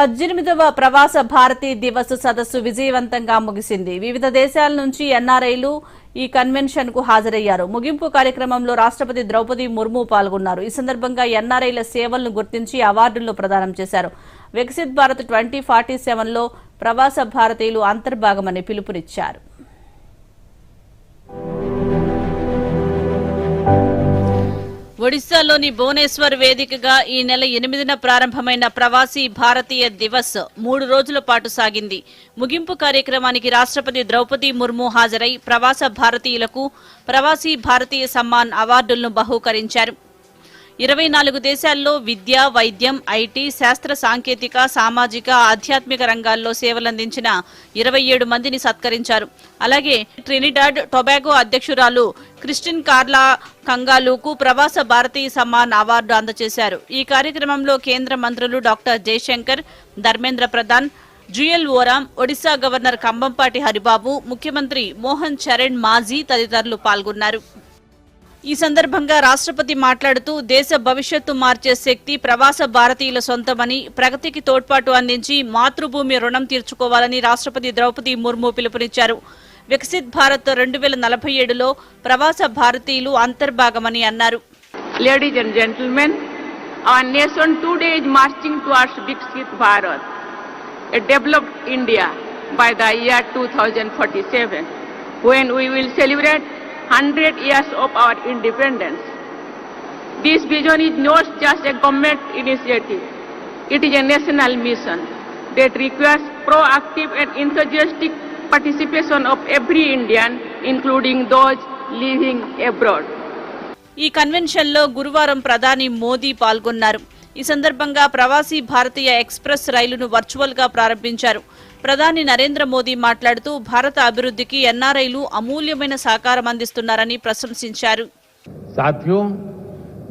పద్దెనిమిదవ ప్రవాస భారతీ దివస్ సదస్సు విజయవంతంగా ముగిసింది. వివిధ దేశాల నుంచి ఎన్ఆర్ఐలు ఈ కన్వెన్షన్కు హాజరయ్యారు. ముగింపు కార్యక్రమంలో రాష్ట్రపతి ద్రౌపది ముర్ము పాల్గొన్నారు. ఈ సందర్భంగా ఎన్ఆర్ఐల సేవలను గుర్తించి అవార్డులను ప్రదానం చేశారు. వికసిత్ భారత్ ట్వంటీ ఫార్టీ సెవెన్లో ప్రవాస భారతీయులు అంతర్భాగమని పిలుపునిచ్చారు. ఒడిశాలోని భువనేశ్వర్ వేదికగా ఈ నెల ఎనిమిదిన ప్రారంభమైన ప్రవాసీ భారతీయ దివస్ మూడు రోజుల పాటు సాగింది. ముగింపు కార్యక్రమానికి రాష్ట్రపతి ద్రౌపది ముర్ము హాజరై ప్రవాస భారతీయులకు ప్రవాసీ భారతీయ సమ్మాన్ అవార్డులను బహూకరించారు. ఇరవై నాలుగు దేశాల్లో విద్య వైద్యం ఐటీ శాస్త్ర సాంకేతిక సామాజిక ఆధ్యాత్మిక రంగాల్లో సేవలందించిన ఇరవై ఏడు మందిని సత్కరించారు. అలాగే ట్రినిడాడ్ టొబాగో అధ్యక్షురాలు క్రిస్టిన్ కార్లా కంగాలుకు ప్రవాస భారతీయ సమ్మాన్ అవార్డు అందజేశారు. ఈ కార్యక్రమంలో కేంద్ర మంత్రులు డాక్టర్ జయశంకర్ ధర్మేంద్ర ప్రధాన్ జుయల్ ఓరాం ఒడిశా గవర్నర్ కంబంపాటి హరిబాబు ముఖ్యమంత్రి మోహన్ చరణ్ మాజీ తదితరులు పాల్గొన్నారు. ఈ సందర్భంగా రాష్ట్రపతి మాట్లాడుతూ దేశ భవిష్యత్తు మార్చే శక్తి ప్రవాస భారతీయుల సొంతమని ప్రగతికి తోడ్పాటు అందించి మాతృభూమి రుణం తీర్చుకోవాలని రాష్ట్రపతి ద్రౌపది ముర్ము పిలుపునిచ్చారు. వికసిత్ భారత్ రెండు వేల నలభై ఏడులో ప్రవాస భారతీయులు అంతర్భాగమని అన్నారు. Ladies and gentlemen, our nation today is marching towards developed India by the India to the year 2047, when we will celebrate 100 years of our independence. This vision is not just a government initiative, it is a national mission that requires proactive and enthusiastic participation of every Indian, including those living abroad. ఈ కన్వెన్షన్లో గురువారం ప్రధాని మోదీ పాల్గొన్నారు ఈ సందర్భంగా ప్రవాసీ భారతీయ express రైలును virtual గా ప్రారంభించారు ప్రధాని నరేంద్ర మోదీ మాట్లాడుతూ భారత అభివృద్ధికి ఎన్ఆర్ఐలు అమూల్యమైన సహకారం అందిస్తున్నారని ప్రశంసించారు साथियों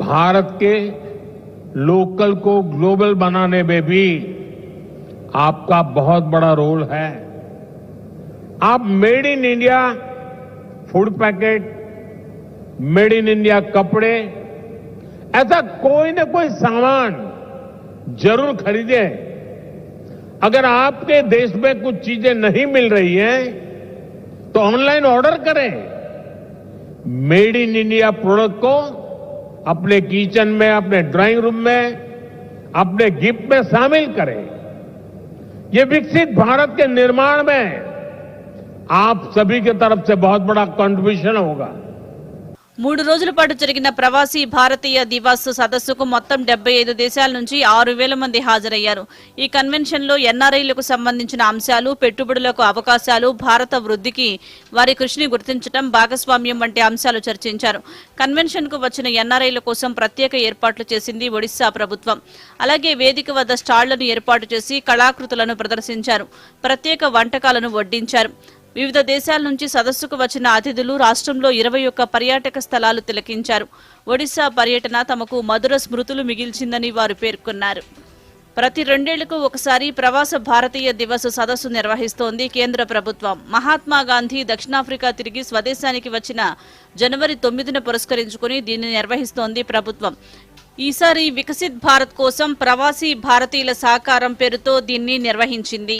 भारत के लोकल को ग्लोबल बनाने में भी आपका बहुत बड़ा रोल है आप made in India food packet made in India कपड़े ऐसा कोई ना कोई सामान ज़रूर खरीदे। अगर आपके देश में कुछ चीज़ें नहीं मिल रही हैं तो ऑनलाइन ऑर्डर करें। मेड इन इंडिया प्रोडक्ट को अपने किचन में, अपने ड्राइंग रूम में, अपने गिफ्ट में शामिल करें। ये विकसित भारत के निर्माण में आप सभी की तरफ़ से बहुत बड़ा कंट्रीब्यूशन होगा। మూడు రోజుల పాటు జరిగిన ప్రవాసీ భారతీయ దివాస్ సదస్సుకు మొత్తం డెబ్బై ఐదు దేశాల నుంచి ఆరు వేల మంది హాజరయ్యారు. ఈ కన్వెన్షన్లో ఎన్ఆర్ఐలకు సంబంధించిన అంశాలు పెట్టుబడులకు అవకాశాలు భారత వృద్ధికి వారి కృషిని గుర్తించడం భాగస్వామ్యం వంటి అంశాలు చర్చించారు. కన్వెన్షన్కు వచ్చిన ఎన్ఆర్ఐల కోసం ప్రత్యేక ఏర్పాట్లు చేసింది ఒడిశా ప్రభుత్వం. అలాగే వేదిక వద్ద స్టాళ్ళను ఏర్పాటు చేసి కళాకృతులను ప్రదర్శించారు. ప్రత్యేక వంటకాలను వడ్డించారు. వివిధ దేశాల నుంచి సదస్సుకు వచ్చిన అతిథులు రాష్ట్రంలో ఇరవై ఒక్క పర్యాటక స్థలాలు తిలకించారు. ఒడిశా పర్యటన తమకు మధుర స్మృతులు మిగిల్చిందని వారు పేర్కొన్నారు. ప్రతి రెండేళ్ళకు ఒకసారి ప్రవాస భారతీయ దివస్ సదస్సు నిర్వహిస్తోంది కేంద్ర ప్రభుత్వం. మహాత్మా గాంధీ దక్షిణాఫ్రికా తిరిగి స్వదేశానికి వచ్చిన జనవరి తొమ్మిదిన పురస్కరించుకుని దీన్ని నిర్వహిస్తోంది ప్రభుత్వం. ఈసారి వికసిత్ భారత్ కోసం ప్రవాసీ భారతీయుల సహకారం పేరుతో దీన్ని నిర్వహించింది.